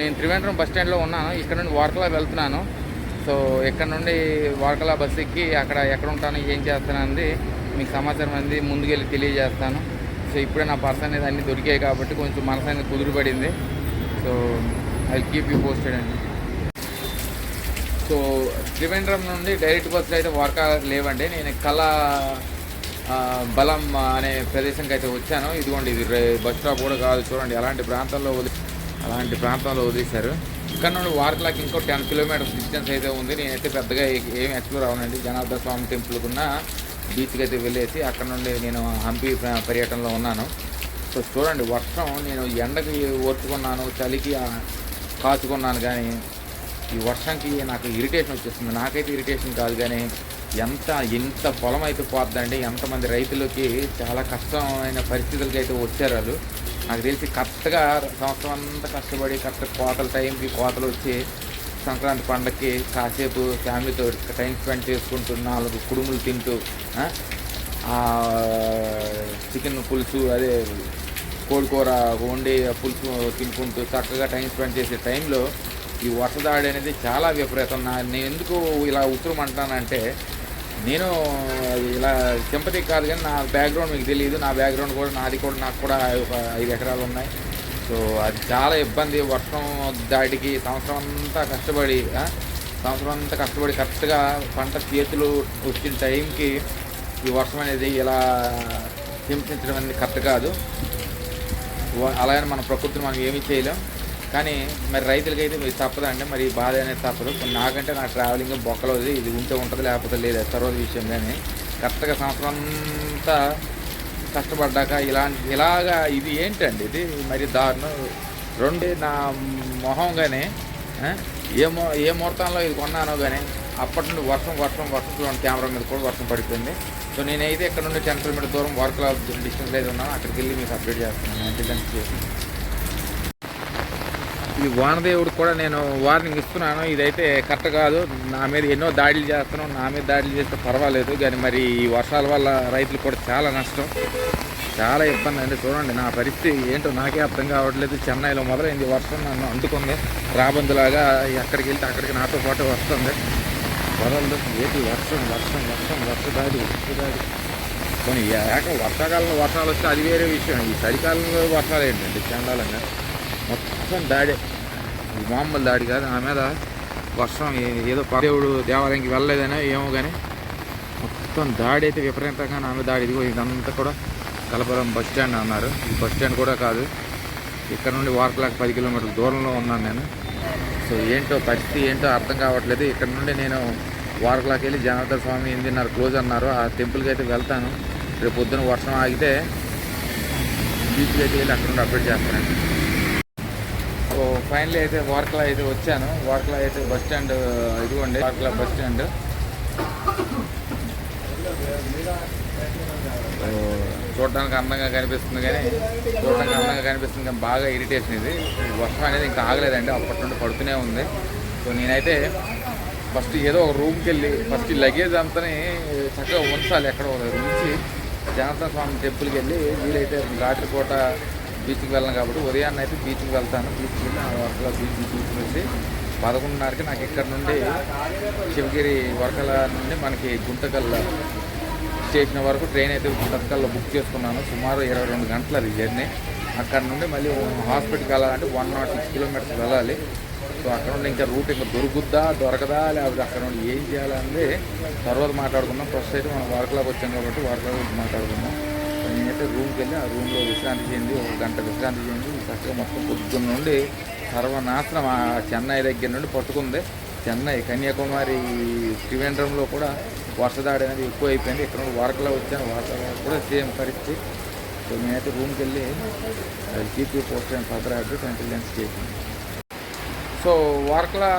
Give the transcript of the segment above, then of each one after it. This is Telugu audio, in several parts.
నేను త్రివేంద్రం బస్ స్టాండ్లో ఉన్నాను. ఇక్కడ నుండి వార్కలా వెళ్తున్నాను. సో ఇక్కడ నుండి వార్కలా బస్ ఎక్కి అక్కడ ఎక్కడ ఉంటాను ఏం చేస్తాను అనేది మీకు సమాచారం అనేది ముందుకెళ్ళి తెలియజేస్తాను. సో ఇప్పుడే నా పర్స్ అనేది అన్నీ దొరికాయి కాబట్టి కొంచెం మనసు అనేది కుదిరిపడింది. So I keep you posted అండి. సో త్రివేంద్రం నుండి డైరెక్ట్ బస్సులు అయితే వార్కా లేవండి. నేను కళా బలం అనే ప్రదేశంకి అయితే వచ్చాను. ఇదిగోండి ఇది బస్ స్టాప్ కూడా కాదు. చూడండి అలాంటి ప్రాంతాల్లో వదిలి అలాంటి ప్రాంతంలో వదిలేశారు. ఇక్కడ నుండి వార్కలాకి ఇంకో టెన్ కిలోమీటర్స్ డిస్టెన్స్ అయితే ఉంది. నేనైతే పెద్దగా ఏం ఎక్స్ప్లోర్ అవ్వనండి జనార్దన స్వామి టెంపుల్కున్న బీచ్కి అయితే వెళ్ళేసి అక్కడ నుండి నేను హంపి పర్యటనలో ఉన్నాను. సో చూడండి వర్షం నేను ఎండకి ఓర్చుకున్నాను చలికి కాచుకున్నాను కానీ ఈ వర్షంకి నాకు ఇరిటేషన్ వచ్చేస్తుంది. నాకైతే ఇరిటేషన్ కాదు కానీ ఎంత ఎంత పొలం అయితే పోద్దండి. ఎంతమంది రైతులకి చాలా కష్టమైన పరిస్థితులకి అయితే వచ్చారు వాళ్ళు. నాకు తెలిసి కరెక్ట్గా సంవత్సరం అంతా కష్టపడి కరెక్ట్ కోతల టైంకి కోతలు వచ్చి సంక్రాంతి పండగకి కాసేపు ఫ్యామిలీతో టైం స్పెండ్ చేసుకుంటూ నాలుగు కుడుములు తింటూ చికెన్ పులుసు అదే కోడికూర వండి ఆ పులుసు తినుకుంటూ చక్కగా టైం స్పెండ్ చేసే టైంలో ఈ వర్షదాడి అనేది చాలా విపరీతం. నా నేను ఎందుకు ఇలా ఉత్తరమంటానంటే నేను ఇలా సింపతి కాదు కానీ నా బ్యాక్గ్రౌండ్ మీకు తెలియదు నా బ్యాక్గ్రౌండ్ కూడా నాది కూడా నాకు కూడా ఒక ఐదు ఎకరాలు ఉన్నాయి. సో అది చాలా ఇబ్బంది. వర్షం దాటికి సంవత్సరం అంతా కష్టపడి సంవత్సరం అంతా కష్టపడి కరెక్ట్గా పంట చేతులు వచ్చిన టైంకి ఈ వర్షం అనేది ఇలా హింసించడం అనేది కరెక్ట్ కాదు. అలాగే మన ప్రకృతిని మనం ఏమీ చేయలేం. కానీ మరి రైతులకైతే తప్పదు తప్పదండి మరి బాధ అనేది తప్పదు. నాకంటే నా ట్రావెలింగ్ బొక్కలో ఇది ఉంటే ఉంటుంది లేకపోతే లేదు తర్వాత విషయం కానీ కరెక్ట్గా సంవత్సరం అంతా కష్టపడ్డాక ఇలా ఇలాగా ఇది ఏంటండి ఇది? మరి దారుణం. రెండు నా మొహం కానీ ఏ మో ఏ ముహూర్తంలో ఇది కొన్నానో కానీ అప్పటి నుండి వర్షం వర్షం వర్షం చూడండి. కెమెరా మీద కూడా వర్షం పడిపోయింది. సో నేనైతే ఇక్కడ నుండి టెన్ కిలోమీటర్ దూరం వర్క్ డిస్టెన్స్ అయితే ఉన్నాను. అక్కడికి వెళ్ళి మీకు అప్డేట్ చేస్తున్నాను ఇంటెలిజెన్స్ చేసి ఈ వానదేవుడు కూడా నేను వార్నింగ్ ఇస్తున్నాను. ఇదైతే కరెక్ట్ కాదు. నా మీద ఎన్నో దాడులు చేస్తున్నాం. నా మీద దాడులు చేస్తే పర్వాలేదు. కానీ మరి ఈ వర్షాల వల్ల రైతులు కూడా చాలా నష్టం. చాలా ఇబ్బంది అండి. చూడండి నా పరిస్థితి ఏంటో నాకే అర్థం కావట్లేదు. చెన్నైలో మొదలైంది వర్షం నన్ను అంటుకుంది రాబందులాగా ఎక్కడికి వెళ్తే అక్కడికి నాతో పాటు వస్తుంది. వదలదు. ఏది వర్షం వర్షం వర్షం వర్షదాడి వర్షదాడి కొన్ని ఏక వర్షాకాలంలో వర్షాలు వస్తే అది వేరే విషయం. ఈ చలికాలంలో వర్షాలు ఏంటండి? చండాలంగా. మొత్తం దాడే. ఇది మామూలు దాడి కాదు. ఆ మీద వర్షం ఏదో దేవుడు దేవాలయంకి వెళ్ళలేదనో ఏమో కానీ మొత్తం దాడి అయితే విపరీతంగా ఆమె దాడి. ఇదిగో ఇదంతా కూడా కలపరం బస్ స్టాండ్ అన్నారు. ఈ బస్ స్టాండ్ కూడా కాదు. ఇక్కడ నుండి వార్కలాక్ పది కిలోమీటర్ల దూరంలో ఉన్నాను నేను. సో ఏంటో పరిస్థితి ఏంటో అర్థం కావట్లేదు. ఇక్కడ నుండి నేను వార్కలాకి వెళ్ళి జనార్దన స్వామి ఎనిమిదిన్నర క్లోజ్ అన్నారు. ఆ టెంపుల్కి అయితే వెళ్తాను. రేపు పొద్దున వర్షం ఆగితే బీచ్కి అయితే వెళ్ళి అక్కడ నుండి అప్డేట్ చేస్తానండి ఫైనల్ అయితే వార్కలా అయితే వచ్చాను. వార్కలా అయితే బస్ స్టాండ్ ఇదిగోండి వార్కలా బస్ స్టాండ్. సో చూడడానికి అందంగా కనిపిస్తుంది కానీ చూడడానికి అందంగా కనిపిస్తుంది కానీ బాగా ఇరిటేషన్ ఇది. వర్షం అనేది ఇంకా ఆగలేదండి అప్పటి నుండి పడుతూనే ఉంది. సో నేనైతే ఫస్ట్ ఏదో ఒక రూమ్కి వెళ్ళి ఫస్ట్ లగేజ్ అంతా చక్కగా ఉంచాలి ఎక్కడో ఉంచి జనార్దన స్వామి టెంపుల్కి వెళ్ళి వీలైతే రాత్రిపూట బీచ్కి వెళ్ళను కాబట్టి ఉదయాన్నే అయితే బీచ్కి వెళ్తాను. బీచ్కి వెళ్ళి ఆ వర్కల బీచ్ చూసి పదకొండున్నరకి నాకు ఇక్కడ నుండి శివగిరి వర్కల నుండి మనకి గుంటకల్ స్టేషన్ వరకు ట్రైన్ అయితే తత్కాల్లో బుక్ చేసుకున్నాను. సుమారు ఇరవై రెండు గంటలు అది జర్నీ. అక్కడ నుండి మళ్ళీ హాస్పిటల్కి వెళ్ళాలంటే వన్ నాట్ సిక్స్ కిలోమీటర్స్ వెళ్ళాలి. సో అక్కడ నుండి ఇంకా రూట్ ఇంకా దొరుకుద్దా దొరకదా లేకపోతే అక్కడ నుండి ఏం చేయాలని తర్వాత మాట్లాడుకుందాం. ఫస్ట్ అయితే మనం వర్క్లోకి వచ్చాం కాబట్టి వర్క్లో మాట్లాడుకున్నాం మాట్లాడుకుందాం రూమ్కి వెళ్ళి ఆ రూమ్లో విశ్రాంతి చెంది ఒక గంట విశ్రాంతి చెంది చక్కగా మొత్తం పొద్దున్న నుండి సర్వనాశనం ఆ చెన్నై దగ్గర నుండి పట్టుకుంది. చెన్నై కన్యాకుమారి త్రివేంద్రంలో కూడా వర్షదాడి అనేది ఎక్కువ అయిపోయింది ఇక్కడ నుండి వారకలో వచ్చాను. వారకలో కూడా సేమ్ పరిస్థితి. సో నేనైతే రూమ్కి వెళ్ళి GP post and further address intelligence చేసింది సో వార్కలా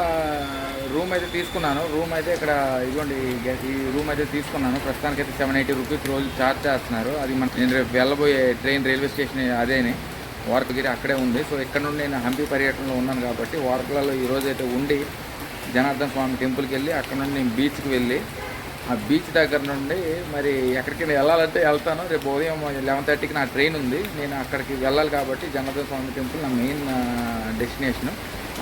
రూమ్ అయితే తీసుకున్నాను. రూమ్ అయితే ఇక్కడ ఇదిగోండి ఈ ఈ రూమ్ అయితే తీసుకున్నాను. ప్రస్తుతానికి అయితే సెవెన్ ఎయిటీ రూపీస్ రోజు ఛార్జ్ చేస్తున్నారు. అది మన నేను రేపు వెళ్ళబోయే ట్రైన్ రైల్వే స్టేషన్ అదేని. వార్కగిరి అక్కడే ఉంది. సో ఇక్కడ నుండి నేను హంపి పర్యటనలో ఉన్నాను కాబట్టి వార్కలలో ఈ అయితే ఉండి జనార్దన్ స్వామి టెంపుల్కి వెళ్ళి అక్కడ నుండి నేను బీచ్కి వెళ్ళి ఆ బీచ్ దగ్గర నుండి మరి ఎక్కడికి వెళ్ళాలంటే వెళ్తాను. రేపు ఉదయం లెవెన్ థర్టీకి నా ట్రైన్ ఉంది. నేను అక్కడికి వెళ్ళాలి కాబట్టి జనార్దన స్వామి టెంపుల్ నా మెయిన్ డెస్టినేషన్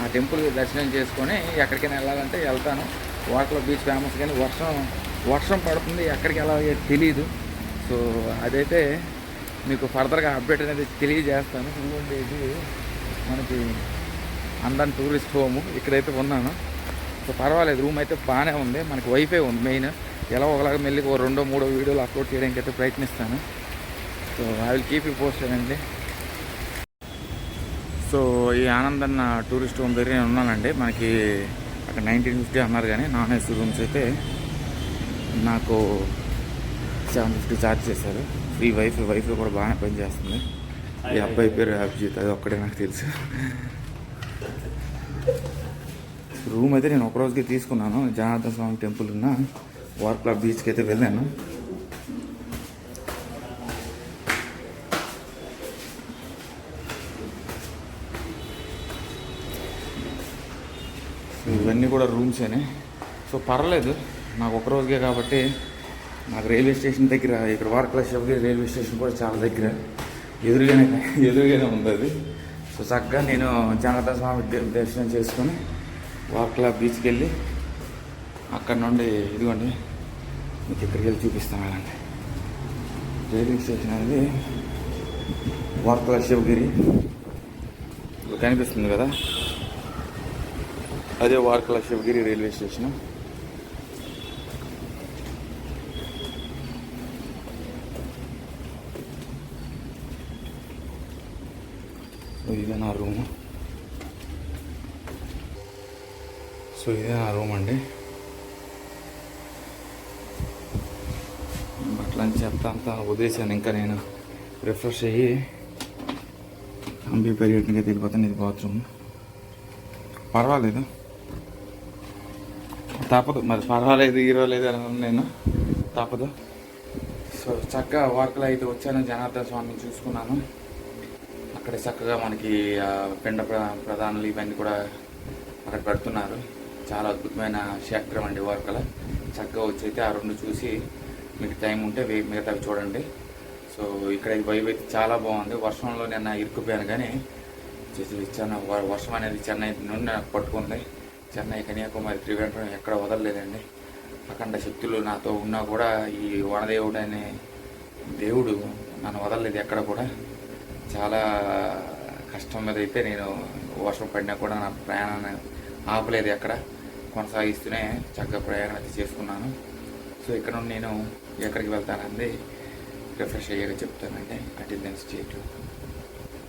ఆ టెంపుల్ దర్శనం చేసుకొని ఎక్కడికైనా వెళ్ళాలంటే వెళ్తాను. వాటర్లో బీచ్ ఫేమస్ కానీ వర్షం వర్షం పడుతుంది ఎక్కడికి వెళ్ళాలి తెలియదు సో అదైతే మీకు ఫర్దర్గా అప్డేట్ అనేది తెలియజేస్తాను. ఎందుకంటే ఇది మనకి అందాన్ టూరిస్ట్ హోము ఇక్కడైతే ఉన్నాను. సో పర్వాలేదు రూమ్ అయితే బాగానే ఉంది. మనకి వైఫై ఉంది మెయిన్. ఎలా ఒకలాగా మెల్లి ఒక రెండో మూడో వీడియోలు అప్లోడ్ చేయడానికి అయితే ప్రయత్నిస్తాను. So I will keep you posted అండి. సో ఈ ఆనందన్న టూరిస్ట్ హోమ్ దగ్గర నేను ఉన్నానండి. మనకి అక్కడ నైన్టీన్ ఫిఫ్టీ అన్నారు కానీ నాన్ ఏసీ రూమ్స్ అయితే నాకు సెవెన్ ఫిఫ్టీ ఛార్జ్ చేశారు. ఫ్రీ వైఫై వైఫై కూడా బాగానే పనిచేస్తుంది ఈ అబ్బాయి పేరు అభిజిత్ అది ఒక్కడే నాకు తెలుసు. రూమ్ అయితే నేను ఒక రోజుకి తీసుకున్నాను. జనార్దన స్వామి టెంపుల్ ఉన్న వార్క్లా బీచ్కి అయితే వెళ్ళాను. ఇవన్నీ కూడా రూమ్సేనే సో పర్లేదు నాకు ఒక రోజుకే కాబట్టి నాకు రైల్వే స్టేషన్ దగ్గర ఇక్కడ వార్కల శివగిరి రైల్వే స్టేషన్ కూడా చాలా దగ్గర. ఎదురుగానే ఎదురుగానే ఉంది అది. సో చక్కగా నేను జనార్దన స్వామి దర్శనం చేసుకొని వార్కలా బీచ్కి వెళ్ళి అక్కడ నుండి ఇదిగోండి మీకు ఇక్కడికి వెళ్ళి చూపిస్తాను వెళ్ళండి రైల్వే స్టేషన్ అనేది వార్కలా శివగిరి. ఇప్పుడు కనిపిస్తుంది కదా? అదే వార్కల శివగిరి రైల్వే స్టేషన్. ఇదే నా రూమ్. సో ఇదే నా రూమ్ అండి. బట్టలని చెప్తా అంతా వదిలేసాను ఇంకా నేను రిఫ్రెష్ అయ్యి హంపి పర్యటనకి వెళ్ళిపోతాను ఇది బాత్రూమ్. పర్వాలేదు. తప్పదు మరి పర్వాలేదు ఈరోలేదు అని నేను. తప్పదు సో చక్కగా వర్క్లో అయితే వచ్చాను. జనార్దన స్వామిని చూసుకున్నాను. అక్కడ చక్కగా మనకి పిండ ప్ర- ప్రధానాలు ఇవన్నీ కూడా అక్కడ పెడుతున్నారు. చాలా అద్భుతమైన క్షేత్రం అండి వార్కల. చక్కగా వచ్చి అయితే ఆ రెండు చూసి మీకు టైం ఉంటే మిగతావి చూడండి. సో ఇక్కడ వైబ్ అయితే చాలా బాగుంది. వర్షంలో నిన్న ఇరుక్కుపోయాను కానీ చేసి వర్షం అనేది చెన్నై నుండి నాకు పట్టుకుంది. చెన్నై కన్యాకుమారి త్రివేంద్రం ఎక్కడ వదలలేదండి. అఖండ శక్తులు నాతో ఉన్నా కూడా ఈ వనదేవుడు అనే దేవుడు నన్ను వదలలేదు ఎక్కడ కూడా. చాలా కష్టం మీద అయితే నేను వర్షం పడినా కూడా నా ప్రయాణాన్ని ఆపలేదు ఎక్కడ. కొనసాగిస్తూనే చక్కగా ప్రయాణం అయితే చేసుకున్నాను. సో ఇక్కడ నుండి నేను ఎక్కడికి వెళ్తానంది రిఫ్రెష్ అయ్యాక చెప్తానండి. అటెండెన్స్ చేయటం